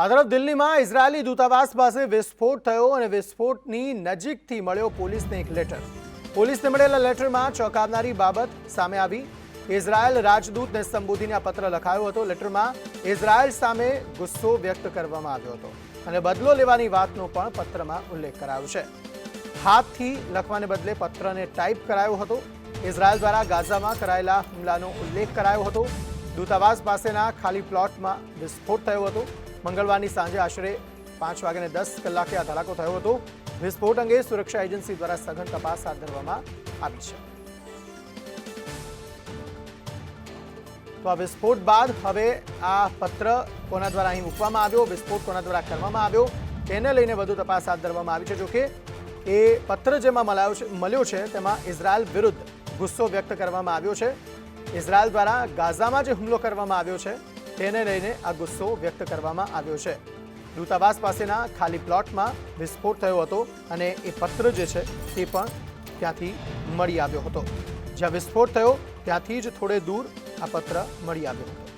આ તરફ દિલ્હીમાં ઇઝરાયેલી દૂતાવાસ પાસે વિસ્ફોટ થયો અને વિસ્ફોટની નજીકથી મળ્યો પોલીસને એક લેટર. પોલીસને મળેલા લેટરમાં ચોંકાવનારી બાબત સામે આવી. ઇઝરાયેલ રાજદૂતને સંબોધીને આ પત્ર લખાયો હતો. લેટરમાં ઇઝરાયેલ સામે ગુસ્સો વ્યક્ત કરવામાં આવ્યો હતો અને બદલો લેવાની વાતનો પણ પત્રમાં ઉલ્લેખ કરાયો છે. હાથથી લખવાને બદલે પત્રને ટાઈપ કરાયો હતો. ઇઝરાયેલ દ્વારા ગાઝામાં કરાયેલા હુમલાનો ઉલ્લેખ કરાયો હતો. દૂતાવાસ પાસેના ખાલી પ્લોટમાં વિસ્ફોટ થયો હતો. મંગળવારની સાંજે આશરે પાંચ વાગ્યાને દસ કલાકે આ ધડાકો થયો હતો. વિસ્ફોટ અંગે સુરક્ષા એજન્સી દ્વારા સઘન તપાસ હાથ ધરવામાં આવી છે. તો આ વિસ્ફોટ બાદ હવે આ પત્ર કોના દ્વારા અહીં મૂકવામાં આવ્યો? વિસ્ફોટ કોના દ્વારા કરવામાં આવ્યો? તેને લઈને વધુ તપાસ હાથ ધરવામાં આવી છે. જોકે એ પત્ર જેમાં મળાયો છે, મળ્યો છે, તેમાં ઇઝરાયલ વિરુદ્ધ ગુસ્સો વ્યક્ત કરવામાં આવ્યો છે. ઇઝરાયલ દ્વારા ગાઝામાં જે હુમલો કરવામાં આવ્યો છે તેને લઈને આ ગુસ્સો વ્યક્ત કરવામાં આવ્યો છે. દૂતાવાસ પાસેના ખાલી પ્લોટમાં વિસ્ફોટ થયો હતો અને એ પત્ર જે છે તે પણ ત્યાંથી મળી આવ્યો હતો. જ્યાં વિસ્ફોટ થયો ત્યાંથી જ થોડે દૂર આ પત્ર મળી આવ્યો હતો.